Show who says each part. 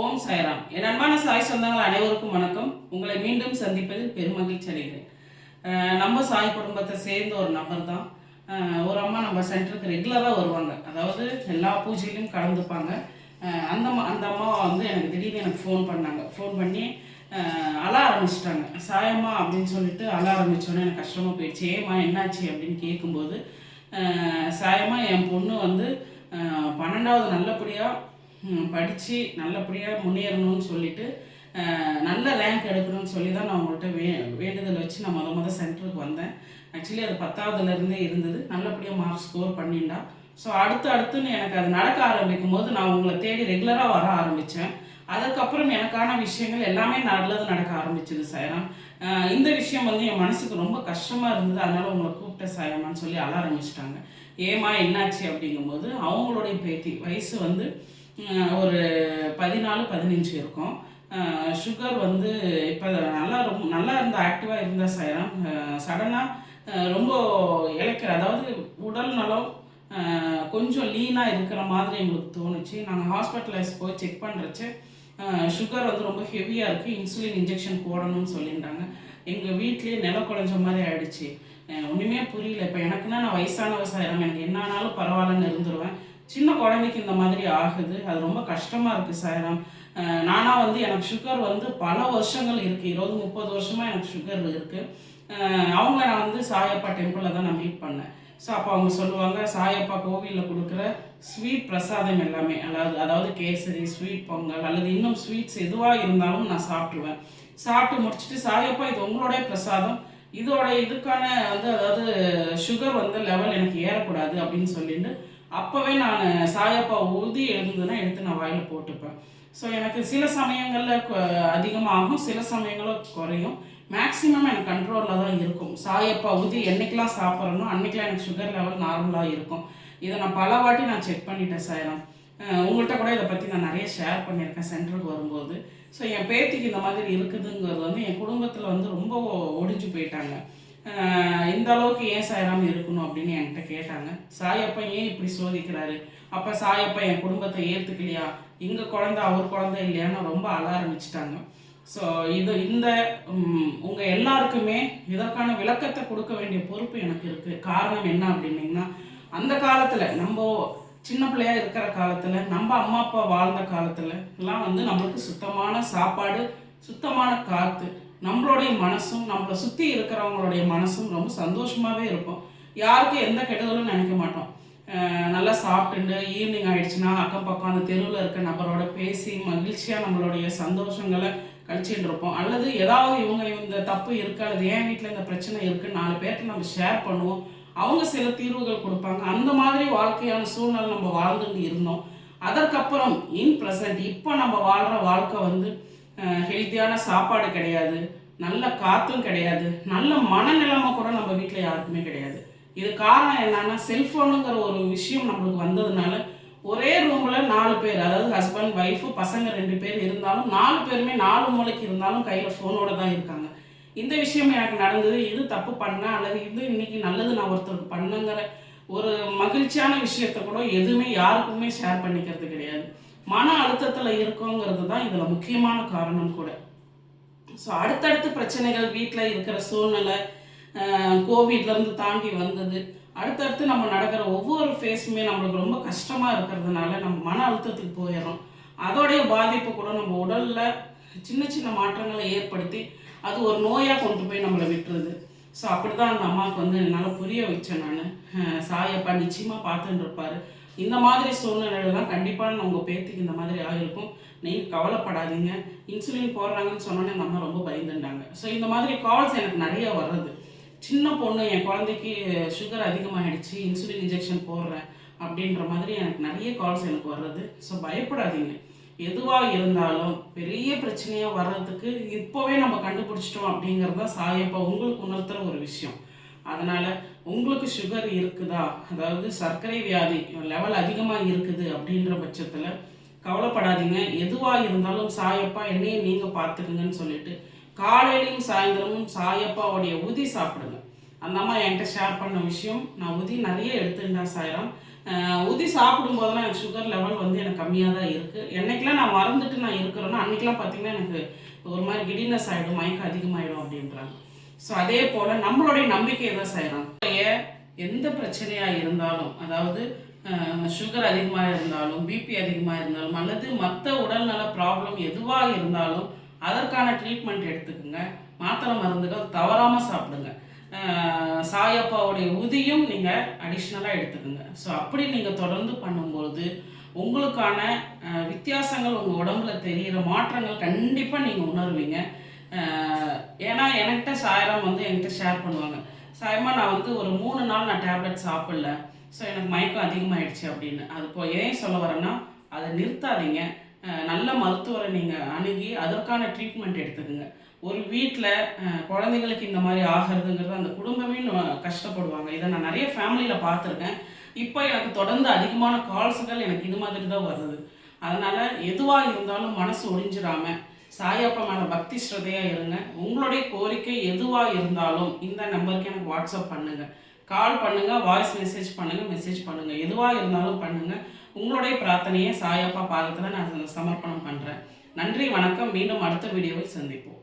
Speaker 1: ஓம் சாய்ராம். என் அன்பான சாய் சொந்தங்கள் அனைவருக்கும் வணக்கம். உங்களை மீண்டும் சந்திப்பதில் பெருமகிழ்ச்சி அடைகிறேன். நம்ம சாய் குடும்பத்தை சேர்ந்த ஒரு நபர் தான். ஒரு அம்மா நம்ம சென்டருக்கு ரெகுலராக வருவாங்க. அதாவது எல்லா பூஜையிலும் கலந்துப்பாங்க. அந்த அம்மா அந்த அம்மா வந்து எனக்கு திடீர்னு எனக்கு ஃபோன் பண்ணாங்க. ஃபோன் பண்ணி அழ ஆரம்பிச்சிட்டாங்க. சாயம்மா அப்படின்னு சொல்லிட்டு அழ ஆரம்பித்தோன்னே எனக்கு கஷ்டமாக போயிடுச்சு. ஏம்மா என்னாச்சு? அப்படின்னு கேட்கும்போது அஹ் சாயம்மா என் பொண்ணு வந்து பன்னெண்டாவது நல்லபடியாக படித்து நல்லபடியாக முன்னேறணும்னு சொல்லிட்டு நல்ல ரேங்க் எடுக்கணும்னு சொல்லி தான் நான் உங்கள்கிட்ட வே வேண்டுதல் வச்சு நான் முத முத சென்டருக்கு வந்தேன். ஆக்சுவலி அது பத்தாவதுலேருந்தே இருந்தது. நல்லபடியாக மார்க் ஸ்கோர் பண்ணிண்டா ஸோ அடுத்து அடுத்துன்னு எனக்கு அது நடக்க ஆரம்பிக்கும் போது நான் உங்களை தேடி ரெகுலராக வர ஆரம்பித்தேன் அதுக்கப்புறம் எனக்கான விஷயங்கள் எல்லாமே நல்லது நடக்க ஆரம்பிச்சது சாயராம். இந்த விஷயம் வந்து என் மனசுக்கு ரொம்ப கஷ்டமாக இருந்தது. அதனால உங்களை கூப்பிட்ட சாயமான்னு சொல்லி அழ ஆரம்பிச்சிட்டாங்க. ஏமா என்னாச்சு அப்படிங்கும்போது அவங்களுடைய பேத்தி வயசு வந்து ஒரு பதினாலு பதினஞ்சு இருக்கும். சுகர் வந்து இப்போ நல்லா ரொம்ப நல்லா இருந்த ஆக்டிவாக இருந்த சாயராம் சடனாக ரொம்ப இழைக்கிற அதாவது உடல் நலம் கொஞ்சம் லீனாக இருக்கிற மாதிரி எங்களுக்கு தோணுச்சு. நாங்கள் ஹாஸ்பிட்டலைஸ் போய் செக் பண்ணுறச்சு சுகர் வந்து ரொம்ப ஹெவியாக இருக்குது இன்சுலின் இன்ஜெக்ஷன் போடணும்னு சொல்லியிருந்தாங்க. எங்கள் வீட்லேயே நில குழஞ்ச மாதிரி ஆயிடுச்சு. ஒன்றுமே புரியல. இப்போ எனக்குன்னா நான் வயசானவ சாயிரம் எனக்கு என்ன ஆனாலும் பரவாயில்லன்னு இருந்துருவேன். சின்ன குழந்தைக்கு இந்த மாதிரி ஆகுது. அது ரொம்ப கஷ்டமாக இருக்குது சாயிரம். நானாக வந்து எனக்கு சுகர் வந்து பல வருஷங்கள் இருக்குது இருபது முப்பது வருஷமாக எனக்கு சுகர் இருக்குது அவங்கள நான் வந்து சாயப்பா டெம்பிளில் தான் நான் மீட் பண்ணேன். ஸோ அப்போ அவங்க சொல்லுவாங்க சாயப்பா கோவிலில் கொடுக்குற ஸ்வீட் பிரசாதம் எல்லாமே. அதாவது அதாவது கேசரி ஸ்வீட் பொங்கல் அல்லது இன்னும் ஸ்வீட்ஸ் எதுவாக இருந்தாலும் நான் சாப்பிட்ருவேன் சாப்பிட்டு முடிச்சுட்டு சாயப்பா இது உங்களுடைய பிரசாதம். இதோட இதுக்கான வந்து அதாவது சுகர் வந்து லெவல் எனக்கு ஏறக்கூடாது அப்படின்னு சொல்லிட்டு அப்போவே நான் சாயப்பா ஊதி எழுந்ததுன்னா எடுத்து நான் வாயில் போட்டுப்பேன். ஸோ எனக்கு சில சமயங்களில் அதிகமாகும் சில சமயங்களில் குறையும். மேக்ஸிமம் எனக்கு கண்ட்ரோலில் தான் இருக்கும். சாயப்பா ஊதி என்றைக்கெலாம் சாப்பிட்றனோ அன்றைக்கெலாம் எனக்கு சுகர் லெவல் நார்மலாக இருக்கும். இதை நான் பல வாட்டி நான் செக் பண்ணிட்டேன் சாயரம். உங்கள்கிட்ட கூட இதை பற்றி நான் நிறைய ஷேர் பண்ணியிருக்கேன் சென்டருக்கு வரும்போது. ஸோ என் பேத்திக்கு இந்த மாதிரி இருக்குதுங்கிறது வந்து என் குடும்பத்தில் வந்து ரொம்ப ஒடிஞ்சு போயிட்டாங்க. இந்த அளவுக்கு ஏன் சாயராம் இருக்கணும் அப்படின்னு என்கிட்ட கேட்டாங்க. சாயப்பா ஏன் இப்படி சோதிக்கிறாரு? அப்போ சாயப்பா என் குடும்பத்தை ஏற்றுக்கலையா எங்கள் குழந்தை அவர் குழந்தை இல்லையான்னு ரொம்ப அழ ஆரம்பிச்சிட்டாங்க. ஸோ இது இந்த உங்கள் எல்லாருக்குமே இதற்கான விளக்கத்தை கொடுக்க வேண்டிய பொறுப்பு எனக்கு இருக்குது காரணம் என்ன அப்படின்னீங்கன்னா அந்த காலத்தில் நம்ம சின்ன பிள்ளையா இருக்கிற காலத்தில் நம்ம அம்மா அப்பா வாழ்ந்த காலத்துல எல்லாம் வந்து நம்மளுக்கு சுத்தமான சாப்பாடு சுத்தமான காற்று நம்மளுடைய மனசும் நம்மளை சுற்றி இருக்கிறவங்களுடைய மனசும் ரொம்ப சந்தோஷமாகவே இருக்கும். யாருக்கும் எந்த கெடுதலும் நினைக்க மாட்டோம். நல்லா சாப்பிட்டுட்டு ஈவினிங் ஆயிடுச்சுன்னா அக்கம் பக்கம் அந்த தெருவில் இருக்க நபரோட பேசி மகிழ்ச்சியாக நம்மளுடைய சந்தோஷங்களை கழிச்சுட்டு இருப்போம். அல்லது ஏதாவது இவங்க இந்த தப்பு இருக்கு அல்லது என் வீட்டில் இந்த பிரச்சனை இருக்குது நாலு பேர்கிட்ட நம்ம ஷேர் பண்ணுவோம். அவங்க சில தீர்வுகள் கொடுப்பாங்க. அந்த மாதிரி வாழ்க்கையான சூழ்நிலை நம்ம வாழ்ந்துட்டு இருந்தோம். அதற்கப்புறம் இன் ப்ரெசன்ட் இப்போ நம்ம வாழ்கிற வாழ்க்கை வந்து ஹெல்த்தியான சாப்பாடு கிடையாது. நல்ல காற்றும் கிடையாது. நல்ல மனநிலைமை கூட நம்ம வீட்டில் யாருக்குமே கிடையாது. இது காரணம் என்னன்னா செல்ஃபோனுங்கிற ஒரு விஷயம் நம்மளுக்கு வந்ததுனால ஒரே ரூமில் நாலு பேர் அதாவது ஹஸ்பண்ட் ஒய்ஃபு பசங்க ரெண்டு பேர் இருந்தாலும் நாலு பேருமே நாலு மூளைக்கு இருந்தாலும் கையில் ஃபோனோட தான் இருக்காங்க. இந்த விஷயம் எனக்கு நடந்தது. இது தப்பு பண்ணேன் அல்லது இது இன்னைக்கு நல்லது நான் ஒருத்தருக்கு பண்ணுங்கிற ஒரு மகிழ்ச்சியான விஷயத்த கூட எதுவுமே யாருக்குமே ஷேர் பண்ணிக்கிறது கிடையாது. மன அழுத்தத்தில் இருக்கோங்கிறது தான் இதில் முக்கியமான காரணம் கூட. ஸோ அடுத்தடுத்து பிரச்சனைகள் வீட்டில் இருக்கிற சூழ்நிலை கோவிட்லேருந்து தாண்டி வந்தது. அடுத்தடுத்து நம்ம நடக்கிற ஒவ்வொரு ஃபேஸுமே நம்மளுக்கு ரொம்ப கஷ்டமாக இருக்கிறதுனால நம்ம மன அழுத்தத்துக்கு போயிடுறோம். அதோடைய பாதிப்பு கூட நம்ம உடலில் சின்ன சின்ன மாற்றங்களை ஏற்படுத்தி அது ஒரு நோயாக கொண்டு போய் நம்மளை விட்டுருது. ஸோ அப்படி தான் அந்த அம்மாவுக்கு வந்து என்னால் புரிய வச்சேன் நான். சாயப்பா நிச்சயமாக பார்த்துட்டு இருப்பாரு. இந்த மாதிரி சூழ்நிலையிலாம் கண்டிப்பாக உங்கள் பேத்துக்கு இந்த மாதிரி ஆகிருக்கும் நீங்கள் கவலைப்படாதீங்க. இன்சுலின் போடுறாங்கன்னு சொன்னோன்னே நம்ம அம்மா ரொம்ப பயந்துட்டாங்க. ஸோ இந்த மாதிரி கால்ஸ் எனக்கு நிறைய வர்றது. சின்ன பொண்ணு என் குழந்தைக்கு சுகர் அதிகமாகிடுச்சு இன்சுலின் இன்ஜெக்ஷன் போடுறேன் அப்படின்ற மாதிரி எனக்கு நிறைய கால்ஸ் எனக்கு வர்றது. ஸோ பயப்படாதீங்க. எதுவாக இருந்தாலும் பெரிய பிரச்சனையாக வர்றதுக்கு இப்போவே நம்ம கண்டுபிடிச்சிட்டோம் அப்படிங்கிறது தான் சாயப்பா உங்களுக்கு உணர்த்துற ஒரு விஷயம். அதனால் உங்களுக்கு சுகர் இருக்குதா? அதாவது சர்க்கரை வியாதி லெவல் அதிகமாக இருக்குது அப்படின்ற பட்சத்தில் கவலைப்படாதீங்க. எதுவாக இருந்தாலும் சாயப்பா என்னையே நீங்கள் பார்த்துக்குங்கன்னு சொல்லிட்டு காலையிலையும் சாயந்தரமும் சாயப்பாவுடைய உதி சாப்பிடுங்க. அந்த அம்மா என்கிட்ட ஷேர் பண்ண விஷயம் நான் உதி நிறைய எடுத்துட்டேன் சாயிரம். ஊதி சாப்பிடும் போதெல்லாம் எனக்கு சுகர் லெவல் வந்து எனக்கு கம்மியாக தான் இருக்குது என்னைக்கெல்லாம் நான் மறந்துட்டு நான் இருக்கிறேன்னா அன்றைக்கெலாம் பார்த்தீங்கன்னா எனக்கு ஒரு மாதிரி கிடினஸ் ஆகிடும் மயக்கம் அதிகமாகிடும் அப்படின்றாங்க. ஸோ அதே போல் நம்மளுடைய நம்பிக்கையை தான் செய்கிறோம் எந்த பிரச்சனையாக இருந்தாலும் அதாவது சுகர் அதிகமாக இருந்தாலும் பிபி அதிகமாக இருந்தாலும் அல்லது மற்ற உடல்நல ப்ராப்ளம் எதுவாக இருந்தாலும் அதற்கான ட்ரீட்மெண்ட் எடுத்துக்கோங்க. மாத்திரை மருந்துகள் தவறாமல் சாப்பிடுங்க. சாயப்பாவுடைய உதியும் நீங்கள் அடிஷ்னலாக எடுத்துக்கோங்க. ஸோ அப்படி நீங்கள் தொடர்ந்து பண்ணும்போது உங்களுக்கான வித்தியாசங்கள் உங்கள் உடம்புல தெரிகிற மாற்றங்கள் கண்டிப்பாக நீங்கள் உணர்வீங்க. ஏன்னா என்கிட்ட சாயரம் வந்து என்கிட்ட ஷேர் பண்ணுவாங்க. சாயமா நான் வந்து ஒரு மூணு நாள் நான் டேப்லெட் சாப்பிடல. ஸோ எனக்கு மயக்கம் அதிகமாகிடுச்சு அப்படின்னு. அது இப்போ ஏன் சொல்ல வரேன்னா அதை நிறுத்தாதீங்க. நல்ல மருத்துவரை நீங்கள் அணுகி அதற்கான ட்ரீட்மெண்ட் எடுத்துக்கோங்க. ஒரு வீட்டில் குழந்தைங்களுக்கு இந்த மாதிரி ஆகிறதுங்கிறது அந்த குடும்பமே கஷ்டப்படுவாங்க. இதை நான் நிறைய ஃபேமிலியில் பார்த்துருக்கேன். இப்போ எனக்கு தொடர்ந்து அதிகமான கால்ஸுகள் எனக்கு இது மாதிரி தான் வருது. அதனால் எதுவாக இருந்தாலும் மனசு ஒழிஞ்சிடாமல் சாயப்பா மேலே பக்தி ஸ்ரதையாக இருங்க. உங்களுடைய கோரிக்கை எதுவாக இருந்தாலும் இந்த நம்பருக்கு எனக்கு வாட்ஸ்அப் பண்ணுங்கள் கால் பண்ணுங்கள் வாய்ஸ் மெசேஜ் பண்ணுங்கள் மெசேஜ் பண்ணுங்கள் எதுவாக இருந்தாலும் பண்ணுங்கள் உங்களுடைய பிரார்த்தனையை சாயப்பா பாதத்தில் நான் சமர்ப்பணம் பண்ணுறேன் நன்றி வணக்கம். மீண்டும் அடுத்த வீடியோவில் சந்திப்போம்.